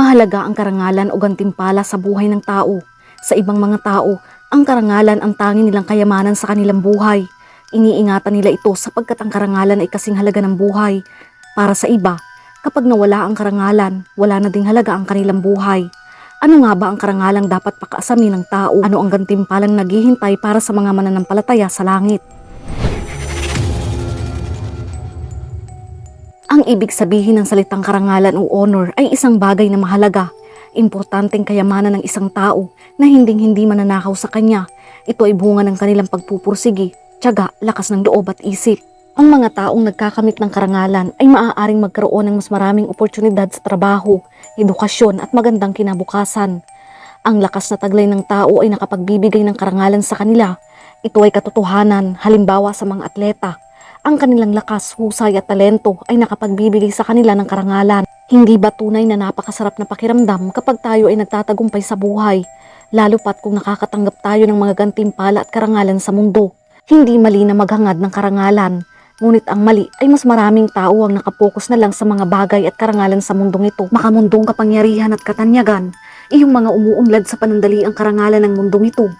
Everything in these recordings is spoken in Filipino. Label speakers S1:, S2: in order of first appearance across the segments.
S1: Mahalaga ang karangalan o gantimpala sa buhay ng tao. Sa ibang mga tao, ang karangalan ang tanging nilang kayamanan sa kanilang buhay. Iniingatan nila ito sapagkat ang karangalan ay kasing halaga ng buhay. Para sa iba, kapag nawala ang karangalan, wala na ding halaga ang kanilang buhay. Ano nga ba ang karangalang dapat pakaasamin ng tao? Ano ang gantimpalang naghihintay para sa mga mananampalataya sa langit? Ang ibig sabihin ng salitang karangalan o honor ay isang bagay na mahalaga. Importanteng kayamanan ng isang tao na hinding-hindi mananakaw sa kanya. Ito ay bunga ng kanilang pagpupursigi, tiyaga, lakas ng loob at isip. Ang mga taong nagkakamit ng karangalan ay maaaring magkaroon ng mas maraming oportunidad sa trabaho, edukasyon at magandang kinabukasan. Ang lakas na taglay ng tao ay nakapagbibigay ng karangalan sa kanila. Ito ay katotohanan, halimbawa sa mga atleta. Ang kanilang lakas, husay at talento ay nakapagbibigay sa kanila ng karangalan. Hindi ba tunay na napakasarap na pakiramdam kapag tayo ay nagtatagumpay sa buhay? Lalo pat kung nakakatanggap tayo ng mga gantimpala at karangalan sa mundo. Hindi mali na maghangad ng karangalan. Ngunit ang mali ay mas maraming tao ang nakapokus na lang sa mga bagay at karangalan sa mundong ito. Makamundong kapangyarihan at katanyagan, iyong mga umuunlad sa panandali ang karangalan ng mundong ito.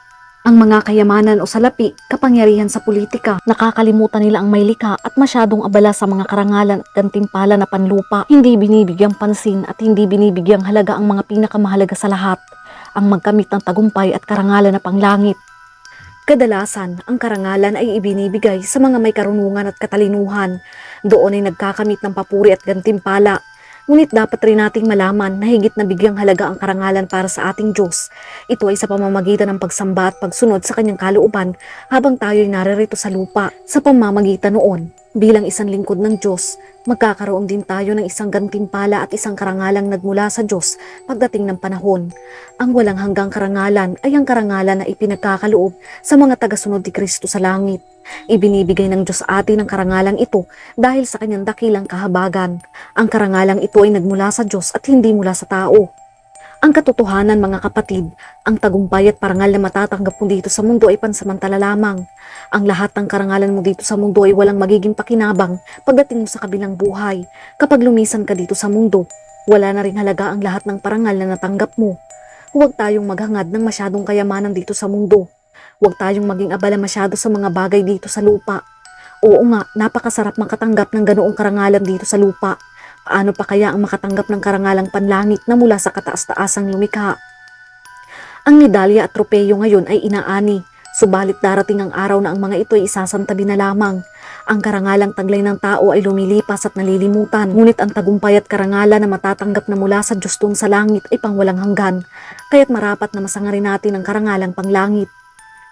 S1: Ang mga kayamanan o salapi, kapangyarihan sa politika, nakakalimutan nila ang may likha at masyadong abala sa mga karangalan at gantimpala na panlupa. Hindi binibigyang pansin at hindi binibigyang halaga ang mga pinakamahalaga sa lahat, ang magkamit ng tagumpay at karangalan na panglangit. Kadalasan, ang karangalan ay ibinibigay sa mga may karunungan at katalinuhan. Doon ay nagkakamit ng papuri at gantimpala. Ngunit dapat rin nating malaman na higit na bigyang halaga ang karangalan para sa ating Diyos. Ito ay sa pamamagitan ng pagsamba at pagsunod sa kanyang kalooban habang tayo'y naririto sa lupa. Sa pamamagitan noon, bilang isang lingkod ng Diyos, magkakaroon din tayo ng isang gantimpala at isang karangalang nagmula sa Diyos pagdating ng panahon. Ang walang hanggang karangalan ay ang karangalan na ipinagkakaloob sa mga tagasunod ni Kristo sa langit. Ibinibigay ng Diyos atin ang karangalang ito dahil sa kanyang dakilang kahabagan. Ang karangalang ito ay nagmula sa Diyos at hindi mula sa tao. Ang katotohanan mga kapatid, ang tagumpay at parangal na matatanggap mo dito sa mundo ay pansamantala lamang. Ang lahat ng karangalan mo dito sa mundo ay walang magiging pakinabang pagdating mo sa kabilang buhay. Kapag lumisan ka dito sa mundo, wala na rin halaga ang lahat ng parangal na natanggap mo. Huwag tayong maghangad ng masyadong kayamanan dito sa mundo. Huwag tayong maging abala masyado sa mga bagay dito sa lupa. Oo nga, napakasarap makatanggap ng ganoong karangalan dito sa lupa. Paano pa kaya ang makatanggap ng karangalang panlangit na mula sa kataas-taasang lumikha? Ang medalya at tropeyo ngayon ay inaani, subalit darating ang araw na ang mga ito ay isasantabi na lamang. Ang karangalang taglay ng tao ay lumilipas at nalilimutan, ngunit ang tagumpay at karangalan na matatanggap na mula sa Diyos doon sa langit ay pangwalang hanggan, kaya't marapat na masangarin natin ang karangalang panglangit.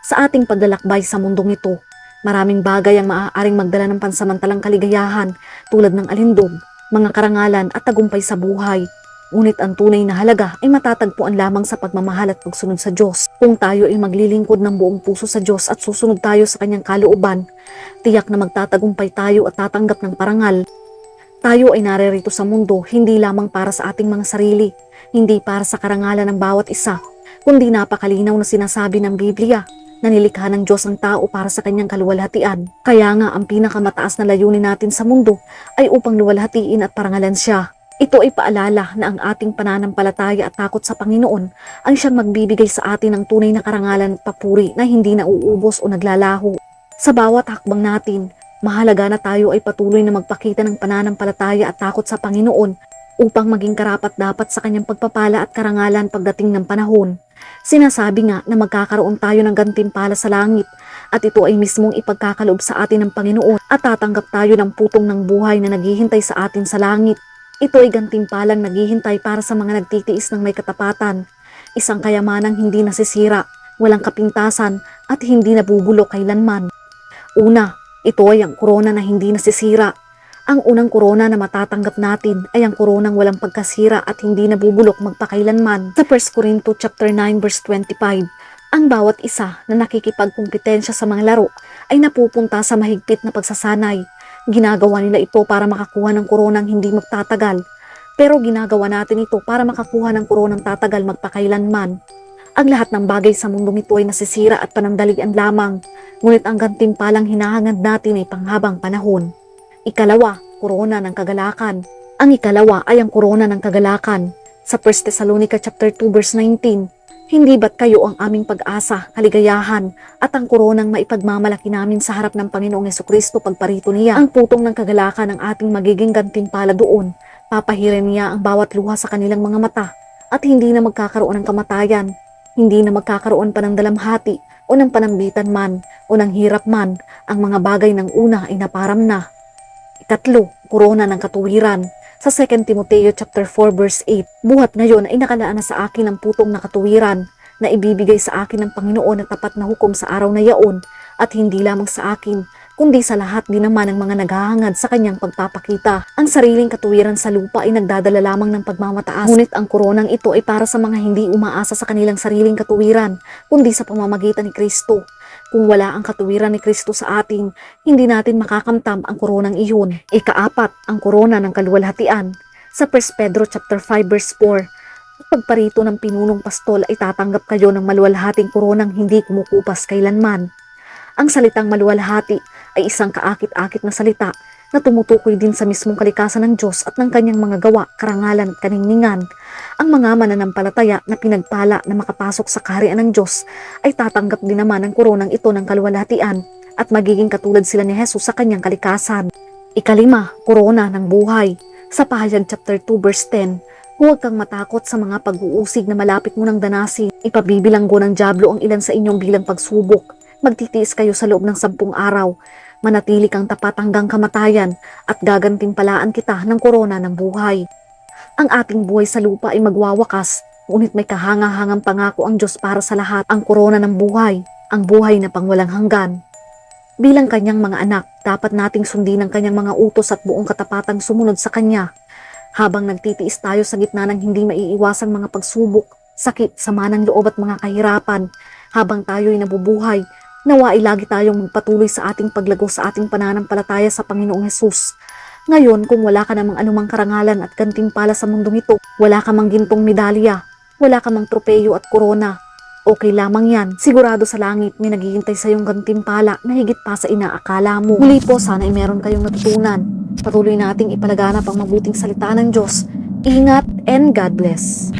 S1: Sa ating paglalakbay sa mundong ito, maraming bagay ang maaaring magdala ng pansamantalang kaligayahan tulad ng alindog, mga karangalan at tagumpay sa buhay. Ngunit ang tunay na halaga ay matatagpuan lamang sa pagmamahal at pagsunod sa Diyos. Kung tayo ay maglilingkod ng buong puso sa Diyos at susunod tayo sa kanyang kalooban, tiyak na magtatagumpay tayo at tatanggap ng parangal. Tayo ay naririto sa mundo hindi lamang para sa ating mga sarili, hindi para sa karangalan ng bawat isa, kundi napakalinaw na sinasabi ng Biblia na nilikha ng Diyos ang tao para sa kanyang kaluwalhatian. Kaya nga ang pinakamataas na layunin natin sa mundo ay upang luwalhatiin at parangalan siya. Ito ay paalala na ang ating pananampalataya at takot sa Panginoon ang siyang magbibigay sa atin ng tunay na karangalan at papuri na hindi nauubos o naglalaho. Sa bawat hakbang natin, mahalaga na tayo ay patuloy na magpakita ng pananampalataya at takot sa Panginoon upang maging karapat dapat sa kanyang pagpapala at karangalan pagdating ng panahon. Sinasabi nga na magkakaroon tayo ng gantimpala sa langit at ito ay mismong ipagkakaloob sa atin ng Panginoon at tatanggap tayo ng putong ng buhay na naghihintay sa atin sa langit. Ito ay gantimpalang naghihintay para sa mga nagtitiis ng may katapatan, isang kayamanang hindi nasisira, walang kapintasan at hindi nabubulok kailanman. Una, ito ay ang korona na hindi nasisira. Ang unang korona na matatanggap natin ay ang koronang walang pagkasira at hindi nabubulok magpakailanman. Sa 1 Corinto chapter 9 verse 25, ang bawat isa na nakikipagkumpetensya sa mga laro ay napupunta sa mahigpit na pagsasanay. Ginagawa nila ito para makakuha ng koronang hindi magtatagal. Pero ginagawa natin ito para makakuha ng koronang tatagal magpakailanman. Ang lahat ng bagay sa mundong ito ay nasisira at panandalian lamang, ngunit ang gantimpalang hinahangad natin ay panghabang panahon. Ikalawa, korona ng kagalakan. Ang ikalawa ay ang korona ng kagalakan. Sa 1 Thessalonica chapter 2 verse 19, Hindi ba't kayo ang aming pag-asa, kaligayahan, at ang koronang maipagmamalaki namin sa harap ng Panginoong Yeso Kristo pagparito niya? Ang putong ng kagalakan ng ating magiging gantimpala doon. Papahirin niya ang bawat luha sa kanilang mga mata at hindi na magkakaroon ng kamatayan. Hindi na magkakaroon pa ng dalamhati o ng panambitan man o ng hirap man. Ang mga bagay ng una ay naparam na. Ikatlo, korona ng katuwiran. Sa 2 Timoteo chapter 4 verse 8, buhat ngayon ay nakalaan na sa akin ang putong na katuwiran na ibibigay sa akin ng Panginoon na tapat na hukom sa araw na yaon at hindi lamang sa akin, kundi sa lahat din naman ng mga naghahangad sa kanyang pagpapakita. Ang sariling katuwiran sa lupa ay nagdadala lamang ng pagmamataas. Ngunit ang koronang ito ay para sa mga hindi umaasa sa kanilang sariling katuwiran, kundi sa pamamagitan ni Kristo. Kung wala ang katuwiran ni Kristo sa atin, hindi natin makakamtam ang koronang iyon. Ikaapat, ang korona ng kaluwalhatian. Sa 1 Pedro chapter 5 verse 4, pagparito ng pinunong pastol ay tatanggap kayo ng maluwalhating koronang hindi kumukupas kailanman. Ang salitang maluwalhati ay isang kaakit-akit na salita na tumutukoy din sa mismong kalikasan ng Diyos at ng kanyang mga gawa, karangalan at kaningningan. Ang mga mananampalataya na pinagpala na makapasok sa kaharian ng Diyos ay tatanggap din naman ang koronang ito ng kaluwalhatian at magiging katulad sila ni Jesus sa kanyang kalikasan. Ikalima, korona ng buhay. Sa pahayag chapter 2 verse 10, Huwag kang matakot sa mga pag-uusig na malapit mo ng danasin. Ipabibilanggo ng Diablo ang ilan sa inyong bilang pagsubok. Magtitiis kayo sa loob ng sampung araw. Manatili kang tapat hanggang kamatayan at gagantimpalaan kita ng korona ng buhay. Ang ating buhay sa lupa ay magwawakas, ngunit may kahangahangang pangako ang Diyos para sa lahat, ang korona ng buhay, ang buhay na pangwalang hanggan. Bilang kanyang mga anak, dapat nating sundin ang kanyang mga utos at buong katapatang sumunod sa kanya. Habang nagtitiis tayo sa gitna ng hindi maiiwasang mga pagsubok, sakit, sama ng loob at mga kahirapan, habang tayo'y nabubuhay, nawa ay lagi tayong magpatuloy sa ating paglago sa ating pananampalataya sa Panginoong Hesus. Ngayon, kung wala ka namang anumang karangalan at gantimpala sa mundong ito, wala ka mang gintong medalya, wala ka mang tropeyo at korona, okay lamang yan. Sigurado sa langit may naghihintay sa iyong gantimpala na higit pa sa inaakala mo. Muli po, sana ay meron kayong natutunan. Patuloy nating ipalaganap ang mabuting salita ng Diyos. Ingat and God bless.